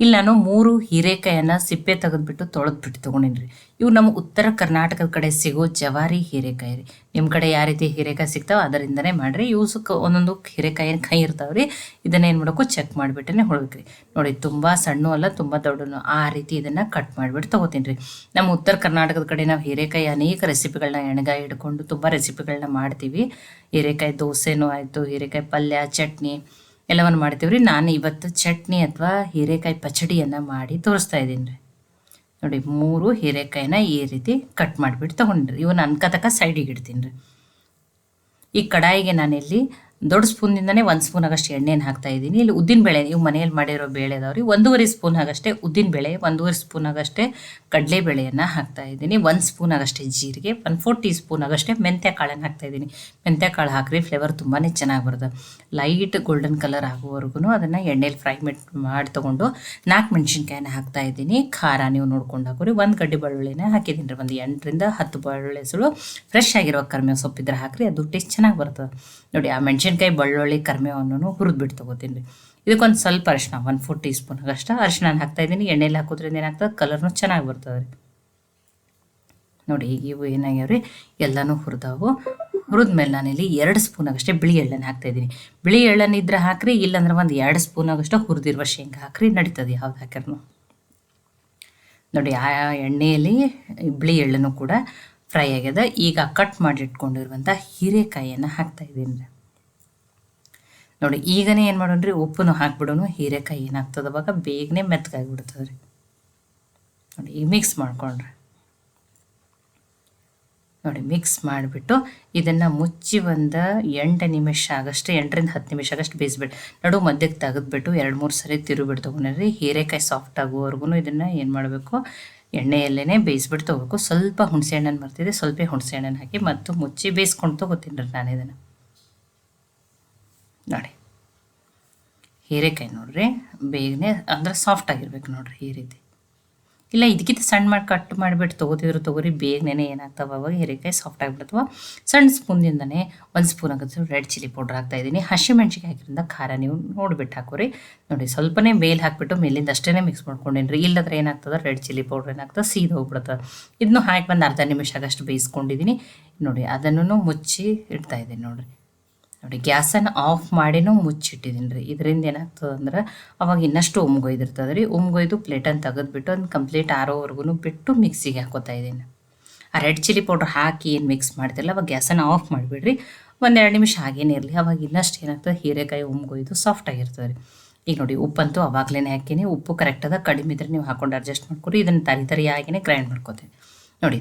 ಇಲ್ಲಿ ನಾನು ಮೂರು ಹೀರೆಕಾಯನ್ನು ಸಿಪ್ಪೆ ತೆಗೆದ್ಬಿಟ್ಟು ತೊಳೆದ್ಬಿಟ್ಟು ತೊಗೊಂಡಿನಿ ಇವು ನಮ್ಮ ಉತ್ತರ ಕರ್ನಾಟಕದ ಕಡೆ ಸಿಗೋ ಜವಾರಿ ಹೀರೆಕಾಯಿ ರೀ. ನಿಮ್ಮ ಕಡೆ ಯಾವ ರೀತಿ ಹೀರೆಕಾಯಿ ಸಿಗ್ತಾವೆ ಅದರಿಂದನೇ ಮಾಡಿರಿ. ಇವು ಒಂದೊಂದು ಹೀರೆಕಾಯಿನ ಕೈ ಇರ್ತಾವೆ ರೀ. ಇದನ್ನ ಏನು ಮಾಡೋಕು ಚೆಕ್ ಮಾಡಿಬಿಟ್ಟೇ ಹೊಳಗ್ರಿ ನೋಡಿ, ತುಂಬ ಸಣ್ಣ ಅಲ್ಲ, ತುಂಬ ದೊಡ್ಡನು. ಆ ರೀತಿ ಇದನ್ನು ಕಟ್ ಮಾಡಿಬಿಟ್ಟು ತೊಗೋತೀನಿ ರೀ ನಮ್ಮ ಉತ್ತರ ಕರ್ನಾಟಕದ ಕಡೆ ನಾವು ಹೀರೆಕಾಯಿ ಅನೇಕ ರೆಸಿಪಿಗಳನ್ನ ಎಣ್ಗಾಯಿ ಹಿಡ್ಕೊಂಡು ತುಂಬ ರೆಸಿಪಿಗಳನ್ನ ಮಾಡ್ತೀವಿ. ಹೀರೆಕಾಯಿ ದೋಸೆನೂ ಆಯಿತು, ಹೀರೆಕಾಯಿ ಪಲ್ಯ, ಚಟ್ನಿ. ಎಲ್ಲವನ್ನು ಮಾಡ್ತೀವಿ ರೀ ನಾನು ಇವತ್ತು ಚಟ್ನಿ ಅಥವಾ ಹೀರೆಕಾಯಿ ಪಚಡಿಯನ್ನು ಮಾಡಿ ತೋರಿಸ್ತಾ ಇದ್ದೀನಿ ರೀ. ನೋಡಿ, ಮೂರು ಹೀರೆಕಾಯಿನ ಈ ರೀತಿ ಕಟ್ ಮಾಡಿಬಿಟ್ಟು ತೊಗೊಂಡ್ರಿ. ಇವನ್ನ ಅನ್ಕತಕ್ಕ ಸೈಡಿಗೆ ಇಡ್ತೀನಿ ರೀ. ಈ ಕಡಾಯಿಗೆ ನಾನಿಲ್ಲಿ ದೊಡ್ಡ ಸ್ಪೂನಿಂದನೇ ಒಂದು ಸ್ಪೂನ್ ಆಗಷ್ಟು ಎಣ್ಣೆನ ಹಾಕ್ತಾ ಇದ್ದೀನಿ. ಇಲ್ಲಿ ಉದ್ದಿನ ಬೇಳೆ, ನೀವು ಮನೆಯಲ್ಲಿ ಮಾಡಿರೋ ಬೇಳೆ ಅದಾವ್ರಿ ಒಂದೂವರೆ ಸ್ಪೂನ್ ಆಗಷ್ಟೇ ಉದ್ದಿನ ಬೇಳೆ, ಒಂದೂವರೆ ಸ್ಪೂನ್ ಆಗಷ್ಟೇ ಕಡಲೆ ಬೇಳೆಯನ್ನು ಹಾಕ್ತಾ ಇದ್ದೀನಿ. ಒಂದು ಸ್ಪೂನ್ ಆಗಷ್ಟೇ ಜೀರಿಗೆ ಒನ್ ಫೋರ್ ಟೀ ಸ್ಪೂನ್ ಆಗಷ್ಟೇ ಮೆಂತ್ಯ ಕಾಳನ್ನು ಹಾಕ್ತಾ ಇದ್ದೀನಿ. ಮೆಂತ್ಯ ಕಾಳು ಹಾಕ್ರಿ ಫ್ಲೇವರ್ ತುಂಬಾ ಚೆನ್ನಾಗಿ ಬರ್ತದೆ ಲೈಟ್ ಗೋಲ್ಡನ್ ಕಲರ್ ಆಗುವವರೆಗೂ ಅದನ್ನು ಎಣ್ಣೆಯಲ್ಲಿ ಫ್ರೈ ಮಾಡಿ ತೊಗೊಂಡು ನಾಲ್ಕು ಮೆಣಸಿನ್ಕಾಯಿನ ಹಾಕ್ತಾ ಇದ್ದೀನಿ. ಖಾರ ನೀವು ನೋಡ್ಕೊಂಡು ಹಾಕೋರಿ. ಒಂದು ಗಡ್ಡೆ ಬೆಳ್ಳುಳ್ಳಿನ ಹಾಕಿದ್ದೀನಿ. ರೀ ಒಂದು ಎಂಟರಿಂದ ಹತ್ತು ಬಳ್ಳುಳ್ಳಿ ಸುಳು. ಫ್ರೆಶ್ ಆಗಿರೋ ಕರ್ಮೆ ಸೊಪ್ಪಿದ್ರೆ ಹಾಕ್ರಿ, ಅದು ಟೇಸ್ಟ್ ಚೆನ್ನಾಗಿ ಬರ್ತದೆ. ನೋಡಿ, ಆ ಮೆಣಸಿನ್ಕಾಯಿ ಬೆಳ್ಳುಳ್ಳಿ ಕರಿಮೇವನ್ನು ಹುರಿದ್ಬಿಟ್ಟು ತೊಗೋತೀನಿ ರೀ. ಇದಕ್ಕೊಂದು ಸ್ವಲ್ಪ ಅರಿಶಿನ ಒಂದು ಫೋರ್ ಟೀ ಸ್ಪೂನ್ ಅಷ್ಟ ಅರಿಶಿನ ಹಾಕ್ತಾ ಇದ್ದೀನಿ. ಎಣ್ಣೆಲಿ ಹಾಕೋದ್ರಿಂದ ಏನಾಗ್ತದೆ? ಕಲರ್ನು ಚೆನ್ನಾಗಿ ಬರ್ತದೆ ರೀ. ನೋಡಿ, ಈಗ ಇವು ಏನಾಗ್ಯಾವ ರೀ ಎಲ್ಲನೂ ಹುರಿದವು. ಹುರಿದ್ಮೇಲೆ ನಾನಿಲ್ಲಿ ಎರಡು ಸ್ಪೂನ್ ಆಗಷ್ಟೇ ಬಿಳಿ ಎಳ್ಳನ್ನು ಹಾಕ್ತಾಯಿದ್ದೀನಿ ಬಿಳಿ ಎಳ್ಳನ್ನು ಇದ್ರೆ ಹಾಕ್ರಿ, ಇಲ್ಲಾಂದ್ರೆ ಒಂದು ಎರಡು ಸ್ಪೂನ್ ಆಗಷ್ಟು ಹುರಿದಿರುವ ಶೇಂಗಾ ಹಾಕ್ರಿ, ನಡೀತದೆ ಯಾವ್ದು ಹಾಕ್ಯಾರು ನೋಡಿ, ಆ ಎಣ್ಣೆಯಲ್ಲಿ ಬಿಳಿ ಎಳ್ಳನ್ನು ಕೂಡ ಫ್ರೈ ಆಗ್ಯದ. ಈಗ ಕಟ್ ಮಾಡಿ ಇಟ್ಕೊಂಡಿರುವಂಥ ಹೀರೆಕಾಯಿಯನ್ನು ಹಾಕ್ತಾ ಇದ್ದೀನಿ ನೋಡಿ, ಈಗನೇ ಏನು ಮಾಡೋಣ್ರಿ ಉಪ್ಪನ್ನು ಹಾಕ್ಬಿಡೋನು, ಹೀರೆಕಾಯಿ ಏನಾಗ್ತದೆ ಅವಾಗ? ಬೇಗನೆ ಮೆತ್ತಗಾಗಿಬಿಡ್ತದೆ ರೀ ನೋಡಿ ಈಗ ಮಿಕ್ಸ್ ಮಾಡ್ಕೊಂಡ್ರೆ. ನೋಡಿ ಮಿಕ್ಸ್ ಮಾಡಿಬಿಟ್ಟು ಇದನ್ನು ಮುಚ್ಚಿ ಒಂದು ಎಂಟು ನಿಮಿಷ ಆಗಷ್ಟು, ಎಂಟರಿಂದ ಹತ್ತು ನಿಮಿಷ ಆಗಷ್ಟು ಬೇಯಿಸ್ಬಿಟ್ಟು ನಡು ಮಧ್ಯಕ್ಕೆ ತೆಗೆದ್ಬಿಟ್ಟು ಎರಡು ಮೂರು ಸರಿ ತಿರುಬಿಟ್ಟು ತೊಗೊಂಡ್ರಿ ಹೀರೆಕಾಯಿ ಸಾಫ್ಟ್ ಆಗುವವರೆಗೂ ಇದನ್ನು ಏನು ಮಾಡಬೇಕು? ಎಣ್ಣೆಯಲ್ಲೇ ಬೇಯಿಸ್ಬಿಟ್ಟು ತೊಗೋಬೇಕು. ಸ್ವಲ್ಪ ಹುಣಸೆ ಹಣ್ಣನ್ನು ಬರ್ತಿದೆ ಸ್ವಲ್ಪ ಹುಣಸೆ ಹಣ್ಣನ್ನು ಹಾಕಿ ಮತ್ತು ಮುಚ್ಚಿ ಬೇಯಿಸ್ಕೊಂಡು ತೊಗೋತೀನಿ ರೀ ನಾನು ಇದನ್ನು. ನೋಡಿ. ಹೀರೆಕಾಯಿ ನೋಡ್ರಿ, ಬೇಗನೆ ಅಂದ್ರೆ ಸಾಫ್ಟ್ ಆಗಿರ್ಬೇಕು ನೋಡ್ರಿ ಈ ರೀತಿ. ಇಲ್ಲ ಇದಕ್ಕಿಂತ ಸಣ್ಣ ಮಾಡಿ ಕಟ್ ಮಾಡಿಬಿಟ್ಟು ತೊಗೋತಿದ್ರು ತೊಗೋರಿ ಬೇಗನೆ ಏನಾಗ್ತವೆ ಅವಾಗ ಹೀರೆಕಾಯಿ ಸಾಫ್ಟ್ ಆಗಿಬಿಡ್ತವ. ಸಣ್ಣ ಸ್ಪೂನ್ದಿಂದನೇ ಒಂದು ಸ್ಪೂನ್ ಆಗುತ್ತೆ ರೆಡ್ ಚಿಲ್ಲಿ ಪೌಡ್ರ್ ಹಾಕ್ತಾಯಿದ್ದೀನಿ ಹಸಿಮೆಣ್ಸಿಗೆ ಹಾಕಿದ್ರಿಂದ ಖಾರ ನೀವು ನೋಡಿಬಿಟ್ಟು ಹಾಕೋರಿ. ನೋಡಿ, ಸ್ವಲ್ಪನೇ ಮೇಲ್ ಹಾಕಿಬಿಟ್ಟು ಮೇಲಿಂದ ಅಷ್ಟೇ ಮಿಕ್ಸ್ ಮಾಡ್ಕೊಂಡೇನಿ ರೀ ಇಲ್ಲದ್ರೆ ಏನಾಗ್ತದೆ ರೆಡ್ ಚಿಲ್ಲಿ ಪೌಡ್ರ್ ಏನಾಗ್ತದೆ, ಸೀದ ಹೋಗ್ಬಿಡ್ತದೆ ಇದನ್ನು ಹಾಕಿ ಬಂದು ಅರ್ಧ ನಿಮಿಷ ಆಗಷ್ಟು ಬೇಯಿಸ್ಕೊಂಡಿದ್ದೀನಿ ನೋಡಿ ಅದನ್ನು ಮುಚ್ಚಿ ಇಡ್ತಾ ಇದ್ದೀನಿ ನೋಡಿರಿ. ನೋಡಿ, ಗ್ಯಾಸನ್ನು ಆಫ್ ಮಾಡಿನೂ ಮುಚ್ಚಿಟ್ಟಿದ್ದೀನಿ ರೀ. ಇದರಿಂದ ಏನಾಗ್ತದೆ ಅಂದ್ರೆ, ಅವಾಗ ಇನ್ನಷ್ಟು ಉಮ್ಗೊಯ್ದಿರ್ತದೆ ರೀ. ಉಮ್ಗೊಯ್ದು ಪ್ಲೇಟನ್ನು ತೆಗೆದುಬಿಟ್ಟು ಅದನ್ನ ಕಂಪ್ಲೀಟ್ ಆರೋವರೆಗೂ ಬಿಟ್ಟು ಮಿಕ್ಸಿಗೆ ಹಾಕೋತಾ ಇದ್ದೀನಿ. ಆ ರೆಡ್ ಚಿಲ್ಲಿ ಪೌಡ್ರ್ ಹಾಕಿ ಏನು ಮಿಕ್ಸ್ ಮಾಡ್ತಿರಲ್ಲ, ಅವಾಗ ಗ್ಯಾಸನ್ನು ಆಫ್ ಮಾಡಿಬಿಡ್ರಿ. ಒಂದೆರಡು ನಿಮಿಷ ಹಾಗೇನೇ ಇರಲಿ. ಅವಾಗ ಇನ್ನಷ್ಟು ಏನಾಗ್ತದೆ, ಹೀರೆಕಾಯಿ ಉಮ್ಗೊಯ್ದು ಸಾಫ್ಟ್ ಆಗಿರ್ತದೆ ರೀ. ಈಗ ನೋಡಿ, ಉಪ್ಪಂತೂ ಅವಾಗಲೇ ಹಾಕಿನಿ. ಉಪ್ಪು ಕರೆಕ್ಟ್ ಅದ. ಕಡಿಮೆ ಇದ್ರೆ ನೀವು ಹಾಕೊಂಡು ಅಡ್ಜಸ್ಟ್ ಮಾಡ್ಕೊರಿ. ಇದನ್ನು ತರಿ ತರಿಯಾಗಿನೇ ಗ್ರೈಂಡ್ ಮಾಡ್ಕೋತೀನಿ ನೋಡಿ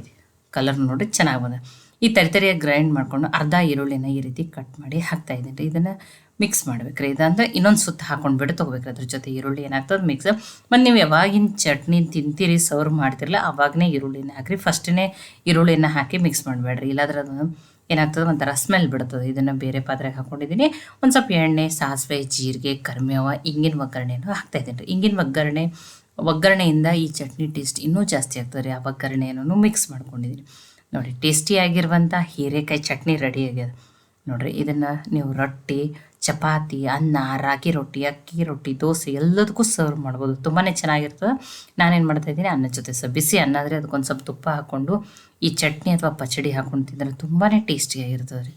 ಕಲರ್ ನೋಡಿ ಚೆನ್ನಾಗಿ ಬಂದ ಈ ತರಿತರಿಯಾಗಿ ಗ್ರೈಂಡ್ ಮಾಡಿಕೊಂಡು ಅರ್ಧ ಈರುಳ್ಳಿನ ಈ ರೀತಿ ಕಟ್ ಮಾಡಿ ಹಾಕ್ತಾ ಇದ್ದೀನಿ ಇದನ್ನು ಮಿಕ್ಸ್ ಮಾಡ್ಬೇಕು ರೀ ಇದಂದ್ರೆ ಇನ್ನೊಂದು ಸುತ್ತ ಹಾಕೊಂಡು ಬಿಟ್ಟು ತೊಗೋಬೇಕ್ರಿ. ಅದ್ರ ಜೊತೆ ಈರುಳ್ಳಿ ಏನಾಗ್ತದೆ ಮಿಕ್ಸ್ ಮತ್ತು ನೀವು ಯಾವಾಗಿನ ಚಟ್ನಿ ತಿಂತೀರಿ ಸರ್ವ್ ಮಾಡ್ತಿರಲ್ಲ ಆವಾಗನೇ ಈರುಳ್ಳಿನ ಹಾಕಿರಿ. ಫಸ್ಟ್ನೇ ಈರುಳ್ಳಿನ ಹಾಕಿ ಮಿಕ್ಸ್ ಮಾಡಬೇಡ್ರಿ. ಇಲ್ಲಾದ್ರೆ ಅದು ಏನಾಗ್ತದೆ, ಒಂಥರ ಸ್ಮೆಲ್ ಬಿಡ್ತದೆ. ಇದನ್ನು ಬೇರೆ ಪಾತ್ರೆಗೆ ಹಾಕೊಂಡಿದ್ದೀನಿ. ಒಂದು ಸ್ವಲ್ಪ ಎಣ್ಣೆ, ಸಾಸಿವೆ, ಜೀರಿಗೆ ಕರ್ಮೇವ ಇಂಗಿನ ಒಗ್ಗರಣೆಯನ್ನು ಹಾಕ್ತಾಯಿದ್ದೀನಿ ರೀ. ಇಂಗಿನ ಒಗ್ಗರಣೆ, ಒಗ್ಗರಣೆಯಿಂದ ಈ ಚಟ್ನಿ ಟೇಸ್ಟ್ ಇನ್ನೂ ಜಾಸ್ತಿ ಆಗ್ತದೆ ರೀ. ಆ ಒಗ್ಗರಣೆಯನ್ನು ಮಿಕ್ಸ್ ಮಾಡ್ಕೊಂಡಿದ್ದೀನಿ. ನೋಡಿ ಟೇಸ್ಟಿಯಾಗಿರುವಂಥ ಹೀರೆಕಾಯಿ ಚಟ್ನಿ ರೆಡಿ ಆಗ್ಯದ. ನೋಡಿರಿ, ಇದನ್ನು ನೀವು ರೊಟ್ಟಿ, ಚಪಾತಿ, ಅನ್ನ, ರಾಗಿ ರೊಟ್ಟಿ, ಅಕ್ಕಿ ರೊಟ್ಟಿ, ದೋಸೆ ಎಲ್ಲದಕ್ಕೂ ಸರ್ವ್ ಮಾಡ್ಬೋದು. ತುಂಬಾ ಚೆನ್ನಾಗಿರ್ತದೆ. ನಾನೇನು ಮಾಡ್ತಾಯಿದ್ದೀನಿ ಅನ್ನದ ಜೊತೆ ಸರ್ ಬಿಸಿ ಅನ್ನ ಆದರೆ ಅದಕ್ಕೊಂದು ಸ್ವಲ್ಪ ತುಪ್ಪ ಹಾಕ್ಕೊಂಡು ಈ ಚಟ್ನಿ ಅಥವಾ ಪಚಡಿ ಹಾಕ್ಕೊಂಡು ತಿಂದರೆ ತುಂಬಾ ಟೇಸ್ಟಿಯಾಗಿರ್ತದೆ ರೀ.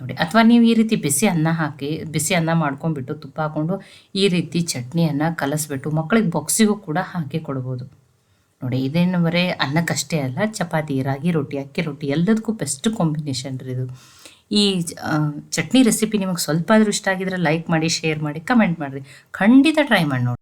ನೋಡಿ, ಅಥವಾ ನೀವು ಈ ರೀತಿ ಬಿಸಿ ಅನ್ನ ಹಾಕಿ, ಬಿಸಿ ಅನ್ನ ಮಾಡ್ಕೊಂಡ್ಬಿಟ್ಟು ತುಪ್ಪ ಹಾಕ್ಕೊಂಡು ಈ ರೀತಿ ಚಟ್ನಿಯನ್ನು ಕಲಸಿಬಿಟ್ಟು ಮಕ್ಕಳಿಗೆ ಬಾಕ್ಸಿಗೂ ಕೂಡ ಹಾಕಿ ಕೊಡ್ಬೋದು. ನೋಡಿ, ಇದೇನು ಬರೀ ಅನ್ನಕ್ಕಷ್ಟೇ ಅಲ್ಲ, ಚಪಾತಿ, ರಾಗಿ ರೊಟ್ಟಿ, ಅಕ್ಕಿ ರೊಟ್ಟಿ, ಎಲ್ಲದಕ್ಕೂ ಬೆಸ್ಟ್ ಕಾಂಬಿನೇಷನ್ ರೀ ಇದು. ಈ ಚಟ್ನಿ ರೆಸಿಪಿ ನಿಮಗೆ ಸ್ವಲ್ಪ ಆದರೂ ಇಷ್ಟ ಆಗಿದ್ರೆ ಲೈಕ್ ಮಾಡಿ ಶೇರ್ ಮಾಡಿ ಕಮೆಂಟ್ ಮಾಡಿರಿ. ಖಂಡಿತ ಟ್ರೈ ಮಾಡಿ ನೋಡಿ